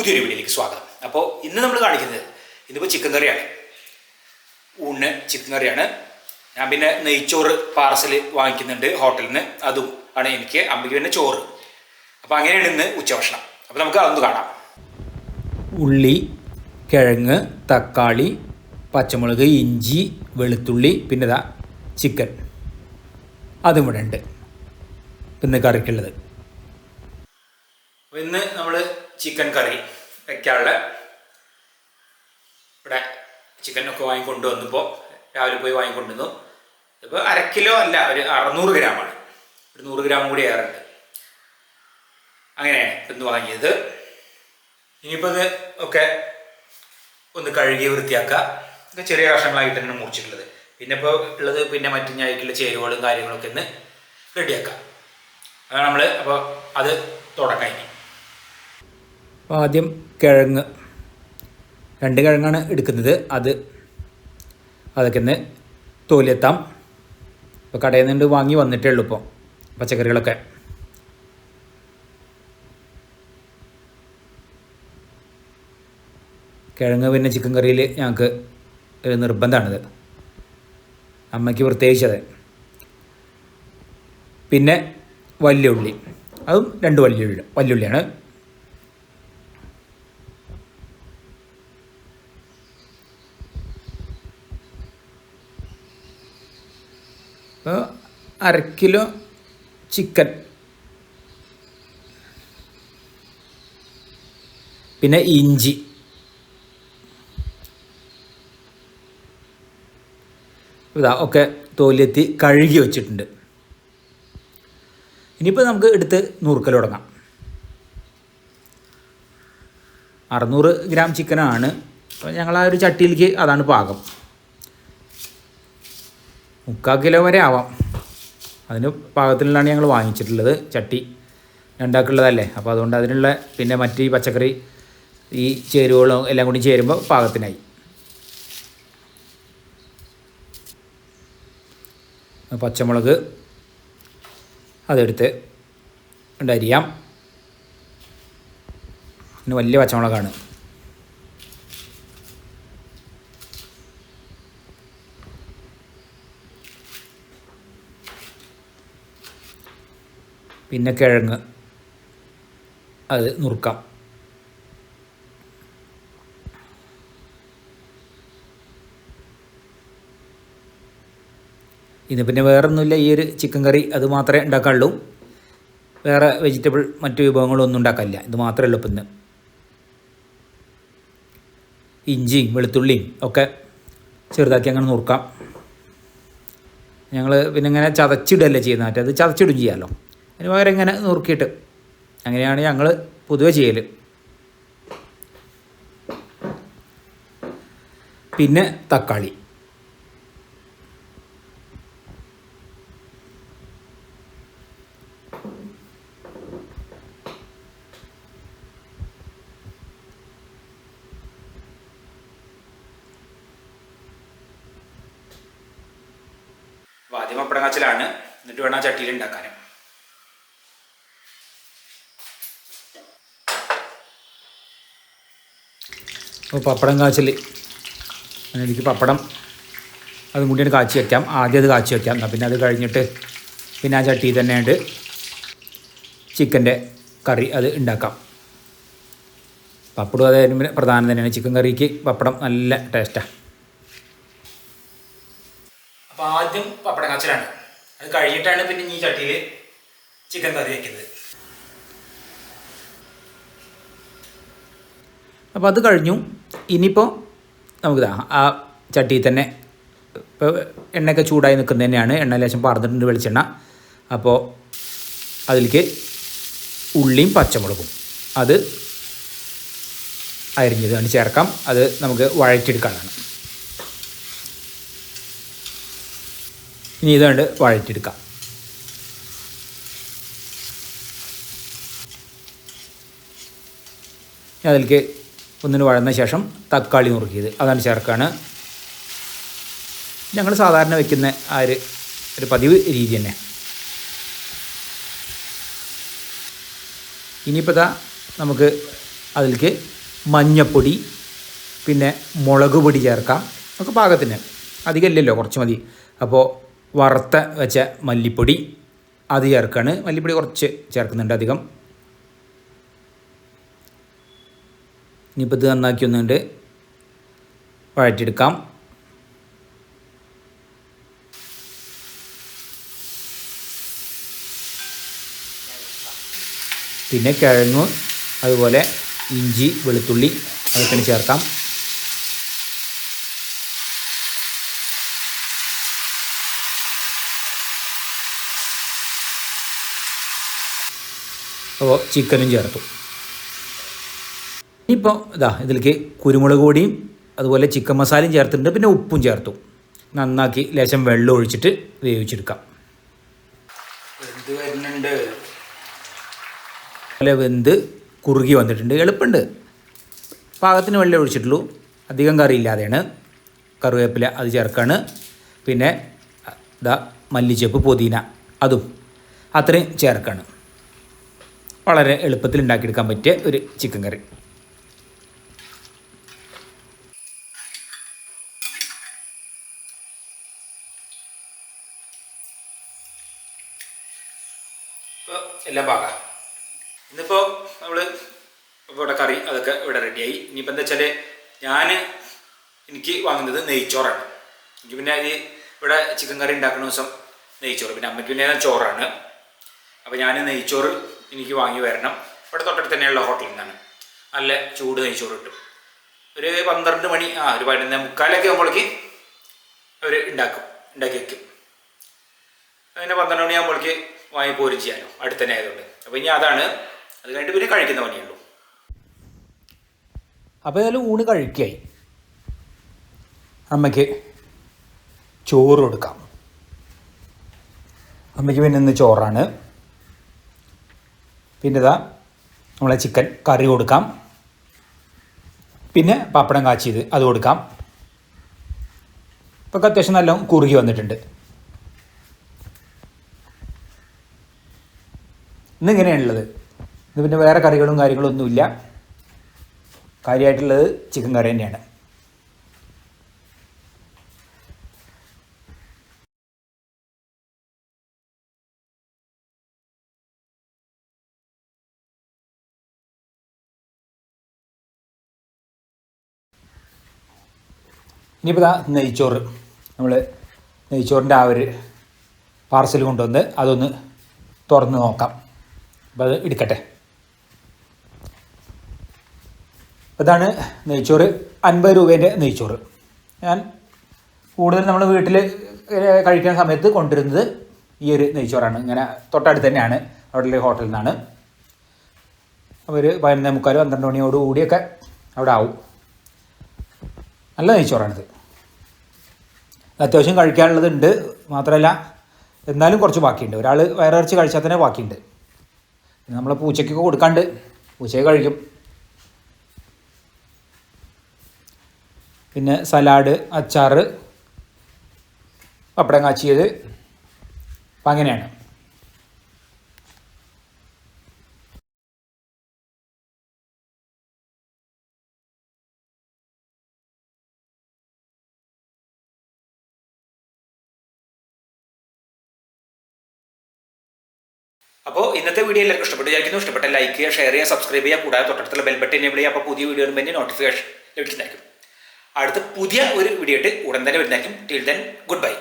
പുതിയൊരു വീഡിയോയിലേക്ക് സ്വാഗതം. അപ്പോൾ ഇന്ന് നമ്മൾ കാണിക്കുന്നത് ഇതിപ്പോൾ ചിക്കൻ കറിയാണ്. ഊണ് ചിക്കൻ കറിയാണ്. ഞാൻ പിന്നെ നെയ്ച്ചോറ് പാർസൽ വാങ്ങിക്കുന്നുണ്ട് ഹോട്ടലിൽ നിന്ന് അതും ആണ് എനിക്ക് അമ്മയ്ക്ക് പിന്നെ ചോറ്. അപ്പോൾ അങ്ങനെയാണ് ഇന്ന് ഉച്ചഭക്ഷണം. അപ്പോൾ നമുക്ക് അതൊന്ന് കാണാം. ഉള്ളി കിഴങ്ങ് തക്കാളി പച്ചമുളക് ഇഞ്ചി വെളുത്തുള്ളി പിന്നെ ഇതാ ചിക്കൻ അതും ഇവിടെ ഉണ്ട് ഇന്ന് കറിക്കുള്ളത്. ഇന്ന് നമ്മൾ ചിക്കൻ കറി വയ്ക്കാനുള്ള ഇവിടെ ചിക്കനൊക്കെ വാങ്ങിക്കൊണ്ട് വന്നപ്പോൾ രാവിലെ പോയി വാങ്ങിക്കൊണ്ടുവന്നു ഇപ്പോൾ അര കിലോ അല്ല ഒരു അറുന്നൂറ് ഗ്രാമാണ്. ഒരു നൂറ് ഗ്രാം കൂടി ഏറുണ്ട് അങ്ങനെ ഇന്ന് വാങ്ങിയത്. ഇനിയിപ്പോൾ ഇത് ഒക്കെ ഒന്ന് കഴുകി വൃത്തിയാക്കുക. ഒക്കെ ചെറിയ കഷ്ണങ്ങളായിട്ട് തന്നെ മുറിച്ചിട്ടുള്ളത്. പിന്നെ ഇപ്പോൾ ഉള്ളത് പിന്നെ മറ്റു ഞായിട്ടുള്ള ചേരുവകളും കാര്യങ്ങളൊക്കെ ഒന്ന് റെഡിയാക്കാം. അതാണ് നമ്മൾ അപ്പോൾ അത് തുടക്കം ആദ്യം കിഴങ്ങ്. രണ്ട് കിഴങ്ങാണ് എടുക്കുന്നത്. അത് അതൊക്കെ ഒന്ന് തോലിയെത്താം. ഇപ്പോൾ കടയിൽ നിന്ന് വാങ്ങി വന്നിട്ടേ ഉള്ളൂ ഇപ്പോൾ പച്ചക്കറികളൊക്കെ. കിഴങ്ങ് പിന്നെ ചിക്കൻ കറിയിൽ ഞങ്ങൾക്ക് ഒരു നിർബന്ധമാണിത്. അമ്മയ്ക്ക് പ്രത്യേകിച്ചത് പിന്നെ വല്യുള്ളി അതും രണ്ട് വല്യുള്ളി വല്യുള്ളിയാണ് അപ്പോൾ അര കിലോ ചിക്കൻ. പിന്നെ ഇഞ്ചി. ഇതാ ഒക്കെ തോലെത്തി കഴുകി വെച്ചിട്ടുണ്ട്. ഇനിയിപ്പോൾ നമുക്ക് എടുത്ത് നൂറുക്കൽ തുടങ്ങാം. അറുന്നൂറ് ഗ്രാം ചിക്കനാണ്. അപ്പോൾ ഞങ്ങൾ ആ ഒരു ചട്ടിയിലേക്ക് അതാണ് പാകം. മുക്കാൽ കിലോ വരെ ആവാം. അതിന് പാകത്തിലുള്ളതാണ് ഞങ്ങൾ വാങ്ങിച്ചിട്ടുള്ളത് ചട്ടി. രണ്ടാക്കുള്ളതല്ലേ? അപ്പോൾ അതുകൊണ്ട് അതിനുള്ള പിന്നെ മറ്റ് പച്ചക്കറി ഈ ചേരുവകളും എല്ലാം കൂടി ചേരുമ്പോൾ പാകത്തിനായി. പച്ചമുളക് അതെടുത്ത് അരിയാം പിന്നെ വലിയ പച്ചമുളകാണ്. പിന്നെ കിഴങ്ങ്. അത് നുറുക്കാം. ഇന്ന് പിന്നെ വേറൊന്നുമില്ല ഈ ഒരു ചിക്കൻ കറി അത് മാത്രമേ ഉണ്ടാക്കാനുള്ളൂ. വേറെ വെജിറ്റബിൾ മറ്റു വിഭവങ്ങളൊന്നും ഉണ്ടാക്കാനില്ല. ഇത് മാത്രമേ ഉള്ളൂ പിന്നെ ഇഞ്ചിയും വെളുത്തുള്ളിയും ഒക്കെ ചെറുതാക്കി അങ്ങനെ നുറുക്കാം. ഞങ്ങൾ പിന്നെ ഇങ്ങനെ ചതച്ചിടല്ലേ ചെയ്യുന്നത്. മറ്റേ അത് ചതച്ചിടും ചെയ്യാമല്ലോ. അതിന് പകരം ഇങ്ങനെ നുറുക്കിയിട്ട്. അങ്ങനെയാണ് ഞങ്ങൾ പൊതുവെ ചെയ്യൽ പിന്നെ തക്കാളി. പപ്പടം എന്നിട്ട് വേണം ചട്ടിയിൽ ഉണ്ടാക്കാനും. അപ്പോൾ പപ്പടം കാച്ചൽ എനിക്ക് പപ്പടം. അതും കൂടി കാച്ചി വയ്ക്കാം ആദ്യം അത് കാച്ചി വയ്ക്കാം എന്നാൽ പിന്നെ അത് കഴിഞ്ഞിട്ട് പിന്നെ ആ ചട്ടിയിൽ തന്നെ ഉണ്ട് ചിക്കന്റെ കറി അത് ഉണ്ടാക്കാം പപ്പടം അതായത് പ്രധാനം തന്നെയാണ്. ചിക്കൻ കറിക്ക് പപ്പടം നല്ല ടേസ്റ്റാണ് അപ്പോൾ ആദ്യം പപ്പടം കാച്ചലാണ്. അത് കഴിഞ്ഞിട്ടാണ് പിന്നെ ഈ ചട്ടിയിൽ ചിക്കൻ കറി വയ്ക്കുന്നത് അപ്പോൾ അത് കഴിഞ്ഞു. ഇനിയിപ്പോൾ നമുക്ക് ആ ചട്ടിയിൽ തന്നെ ഇപ്പോൾ എണ്ണയൊക്കെ ചൂടായി നിൽക്കുന്നത് തന്നെയാണ്. എണ്ണ ലേശം പറഞ്ഞിട്ടുണ്ട് വെളിച്ചെണ്ണ. അപ്പോൾ അതിലേക്ക് ഉള്ളിയും പച്ചമുളകും. അത് അരിഞ്ഞത് കൊണ്ട് ചേർക്കാം. അത് നമുക്ക് വഴറ്റിയെടുക്കാനാണ്. ഇനി ഇതുകൊണ്ട് വഴറ്റിയെടുക്കാം. അതിലേക്ക് ഒന്നിന് വഴന്ന ശേഷം തക്കാളി നുറുക്കിയത്. അതാണ് ചേർക്കാണ്. ഞങ്ങൾ സാധാരണ വെക്കുന്ന ആ ഒരു ഒരു പതിവ് രീതി തന്നെ. ഇനിയിപ്പോൾ ഇതാ നമുക്ക് അതിലേക്ക് മഞ്ഞപ്പൊടി പിന്നെ മുളക് പൊടി ചേർക്കാം. നമുക്ക് പാകത്തിന്. അധികം ഇല്ലല്ലോ കുറച്ച് മതി. അപ്പോൾ വറുത്ത വെച്ച മല്ലിപ്പൊടി അത് ചേർക്കാണ്. മല്ലിപ്പൊടി കുറച്ച് ചേർക്കുന്നുണ്ട് അധികം. ഇനിയിപ്പോൾ ഇത് നന്നാക്കി ഒന്നുകൊണ്ട് വഴറ്റിയെടുക്കാം. പിന്നെ കിഴങ്ങ് അതുപോലെ ഇഞ്ചി വെളുത്തുള്ളി അതൊക്കെ ചേർക്കാം. അപ്പോൾ ചിക്കനും ചേർത്തു. ഇനിയിപ്പോൾ ഇതാ ഇതിലേക്ക് കുരുമുളക് പൊടിയും അതുപോലെ ചിക്കൻ മസാലയും ചേർത്തിട്ടുണ്ട്. പിന്നെ ഉപ്പും ചേർത്തു. നന്നാക്കി ലേശം വെള്ളം ഒഴിച്ചിട്ട് വേവിച്ചെടുക്കാം. വെന്ത് വരുന്നുണ്ട്. അതുപോലെ വെന്ത് കുറുകി വന്നിട്ടുണ്ട്. എളുപ്പമുണ്ട്. പാകത്തിന് വെള്ളം ഒഴിച്ചിട്ടുള്ളൂ. അധികം കറി ഇല്ലാതെയാണ്. കറിവേപ്പില അത് ചേർക്കാണ്. പിന്നെ ഇതാ മല്ലിച്ചപ്പ് പുതിന അതും അത്രയും ചേർക്കാണ്. വളരെ എളുപ്പത്തിൽ ഉണ്ടാക്കിയെടുക്കാൻ പറ്റിയ ഒരു ചിക്കൻ കറി ഇപ്പോൾ എല്ലാം പാകാം ഇന്നിപ്പോൾ നമ്മൾ ഇവിടെ കറി അതൊക്കെ ഇവിടെ റെഡിയായി ഇനിയിപ്പോൾ എന്താ വെച്ചാൽ ഞാൻ എനിക്ക് വാങ്ങുന്നത് നെയ്ച്ചോറാണ്. എനിക്ക് പിന്നെ ഈ ഇവിടെ ചിക്കൻ കറി ഉണ്ടാക്കുന്ന ദിവസം നെയ്ച്ചോറ് പിന്നെ അമ്മയ്ക്ക് പിന്നെ ചോറാണ്. അപ്പോൾ ഞാൻ നെയ്ച്ചോറ് എനിക്ക് വാങ്ങി വരണം. ഇവിടെ തൊട്ടടുത്ത് തന്നെയുള്ള ഹോട്ടലിൽ നിന്നാണ്. നല്ല ചൂട് നെയ്ച്ചോറ് കിട്ടും. ഒരു പന്ത്രണ്ട് മണി ആ ഒരു പതിനൊന്ന് മുക്കാലൊക്കെ ആകുമ്പോഴേക്ക് അവർ ഉണ്ടാക്കും ഉണ്ടാക്കി വയ്ക്കും അങ്ങനെ പന്ത്രണ്ട് മണിയാകുമ്പോഴേക്ക് വാങ്ങി പോരും ചെയ്യാനോ അടുത്ത് തന്നെ ആയതുകൊണ്ട്. അപ്പോൾ ഇനി അതാണ്. അത് കഴിഞ്ഞിട്ട് പിന്നെ കഴിക്കുന്ന പണിയുള്ളൂ അപ്പോൾ ഏതായാലും ഊണ് കഴിക്കായി. അമ്മയ്ക്ക് ചോറ് കൊടുക്കാം. അമ്മയ്ക്ക് പിന്നെ ഇന്ന് ചോറാണ്. പിന്നെ ഇതാ നമ്മളെ ചിക്കൻ കറി കൊടുക്കാം. പിന്നെ പപ്പടം കാച്ചിയത് അത് കൊടുക്കാം. ഇപ്പോൾ അത്യാവശ്യം നല്ല കുറുകി വന്നിട്ടുണ്ട്. ഇന്ന് ഇങ്ങനെയാണുള്ളത്. ഇന്ന് പിന്നെ വേറെ കറികളും കാര്യങ്ങളും ഒന്നുമില്ല കാര്യമായിട്ടുള്ളത് ചിക്കൻ കറി തന്നെയാണ്. ഇനിയിപ്പോൾ ഇതാ നെയ്ച്ചോറ്. നമ്മൾ നെയ്ച്ചോറിന്റെ ആ ഒരു പാർസൽ കൊണ്ടുവന്ന് അതൊന്ന് തുറന്ന് നോക്കാം. അപ്പോൾ അത് എടുക്കട്ടെ. ഇതാണ് നെയ്ച്ചോറ്. അൻപത് രൂപേന്റെ നെയ്ച്ചോറ്. ഞാൻ കൂടുതൽ നമ്മൾ വീട്ടിൽ കഴിക്കുന്ന സമയത്ത് കൊണ്ടുവരുന്നത് ഈ ഒരു നെയ്ച്ചോറാണ്. ഇങ്ങനെ തൊട്ടടുത്ത് തന്നെയാണ്. അവിടെ ഹോട്ടലിൽ നിന്നാണ്. അവർ പതിനൊന്നേ മുക്കാൽ പന്ത്രണ്ട് മണിയോട് കൂടിയൊക്കെ അവിടെ ആവും. നല്ല നെയ്ച്ചോറാണിത്. അത്യാവശ്യം കഴിക്കാനുള്ളതുണ്ട് മാത്രമല്ല എന്നാലും കുറച്ച് ബാക്കിയുണ്ട്. ഒരാൾ വയറിറച്ചി കഴിച്ചാൽ തന്നെ ബാക്കിയുണ്ട്. നമ്മളെ പൂച്ചയ്ക്കൊക്കെ കൊടുക്കാണ്ട് പൂച്ചയെ കഴിക്കും. പിന്നെ സലാഡ് അച്ചാറ് പപ്പടം കാച്ചിയത്. അപ്പം അങ്ങനെയാണ്. അപ്പോൾ ഇന്നത്തെ വീഡിയോ എല്ലാവർക്കും ഇഷ്ടപ്പെട്ടു വിചാരിക്കുന്നു. ഇഷ്ടപ്പെട്ട ലൈക്ക് ചെയ്യുക ഷെയർ ചെയ്യുക സബ്സ്ക്രൈബ് ചെയ്യുക. കൂടാതെ തൊട്ടടുത്തുള്ള ബെൽ ബട്ടൺ എനേബിൾ ചെയ്യുക അപ്പോൾ പുതിയ വീഡിയോ വരുമ്പോൾ നോട്ടിഫിക്കേഷൻ ലഭിക്കുന്നതായിരിക്കും. അടുത്ത പുതിയ ഒരു വീഡിയോ ആയിട്ട് ഉടൻ തന്നെ വരുന്നതായിരിക്കും. Till then good bye